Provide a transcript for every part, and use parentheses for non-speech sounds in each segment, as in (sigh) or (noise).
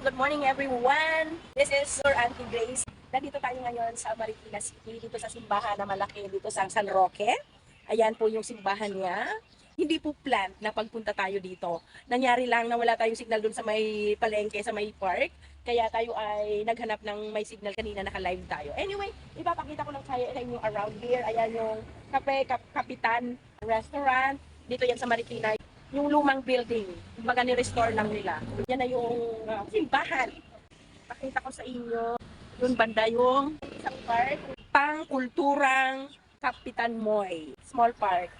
Good morning, everyone. This is Sir Auntie Grace. Nandito tayo ngayon sa Marikina City, dito sa simbahan na malaki, dito sa San Roque. Ayan po yung simbahan niya. Hindi po planned na pagpunta tayo dito. Nangyari lang na wala tayong signal dun sa may palengke, sa may park. Kaya tayo ay naghanap ng may signal kanina, naka-live tayo. Anyway, ipapakita ko lang sa inyo around here. Ayan yung Kape Kap Kapitan Restaurant. Dito yan sa Marikina yung lumang building. Kumbaga ni-restore lang nila. Yan na yung uh, simbahan. Pakita ko sa inyo. Yung banda yung isang park. Pangkulturang Kapitan Moy. Small park.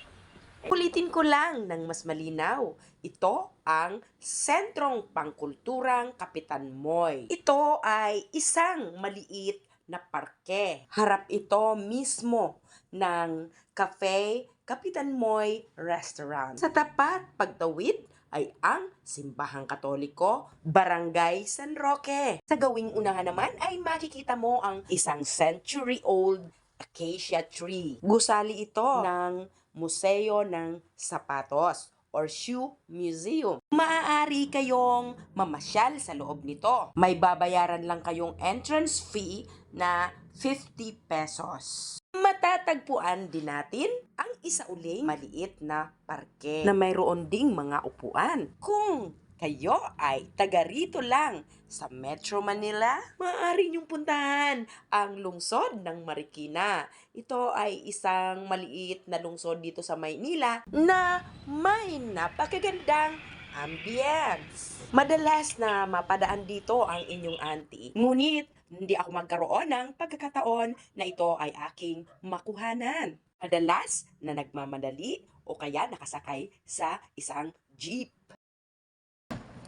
Ulitin ko lang ng mas malinaw. Ito ang Sentrong Pangkulturang Kapitan Moy. Ito ay isang maliit na parke. Harap ito mismo ng Cafe Kapitan Moy Restaurant. Sa tapat pagtawid ay ang Simbahang Katoliko, Barangay San Roque. Sa gawing unahan naman ay makikita mo ang isang century-old acacia tree. Gusali ito ng Museo ng Sapatos or Shoe Museum. Maaari kayong mamasyal sa loob nito. May babayaran lang kayong entrance fee na 50 pesos. Matatagpuan din natin ang isa uling maliit na parke na mayroon ding mga upuan. Kung kayo ay taga rito lang sa Metro Manila, maaari niyong puntahan ang lungsod ng Marikina. Ito ay isang maliit na lungsod dito sa Maynila na may napakagandang ambience. Madalas na mapadaan dito ang inyong auntie. Ngunit, hindi ako magkaroon ng pagkakataon na ito ay aking makuhanan. Madalas na nagmamadali o kaya nakasakay sa isang jeep.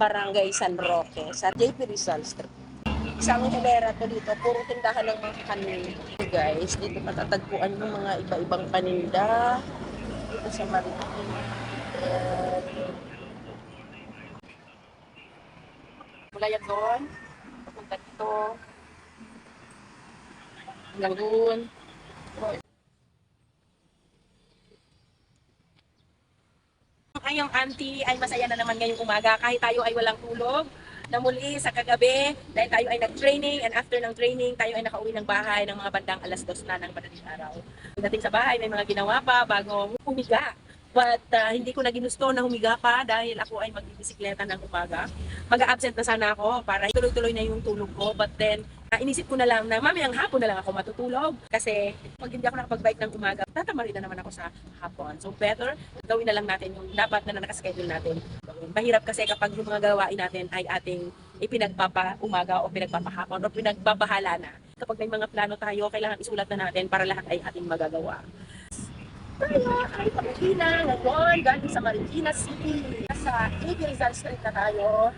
Barangay San Roque sa JP Rizal Street. Isang hilera to dito. Puro tindahan ng mga kanin. Guys, dito matatagpuan yung mga iba-ibang paninda. Dito sa Marikina. Ayan. Mula yan doon. Papunta dito. Hanggang doon. Ang iyong auntie ay masaya na naman ngayong umaga kahit tayo ay walang tulog na muli sa kagabi dahil tayo ay nag-training and after ng training tayo ay nakauwi ng bahay ng mga bandang alas dos na ng madaling araw. Pagdating sa bahay may mga ginawa pa bago humiga. But uh, hindi ko na ginusto na humiga pa dahil ako ay magbibisikleta ng umaga. Mag-absent na sana ako para tuloy-tuloy na yung tulog ko. But then, uh, inisip ko na lang na mamayang hapon na lang ako matutulog. Kasi pag hindi ako nakapag-bike ng umaga, tatama rin na naman ako sa hapon. So better, gawin na lang natin yung dapat na nakaschedule natin. Mahirap kasi kapag yung mga gawain natin ay ating ipinagpapa-umaga o pinagpapahapon o pinagbabahala na. Kapag may mga plano tayo, kailangan isulat na natin para lahat ay ating magagawa. Tayo ay Marikina ngayon, galing sa Marikina City. Sa AB Rizal Street na tayo.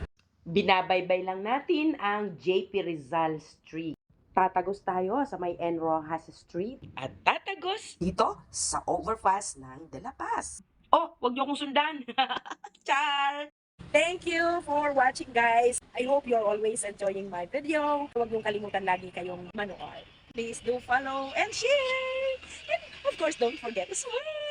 Binabaybay lang natin ang JP Rizal Street. Tatagos tayo sa may N. Rojas Street at tatagos dito sa overpass ng De La Paz. Oh, wag niyo akong sundan. (laughs) Char! Thank you for watching guys. I hope you're always enjoying my video. Huwag niyong kalimutan lagi kayong manood. Please do follow and share. Of course, don't forget to smile.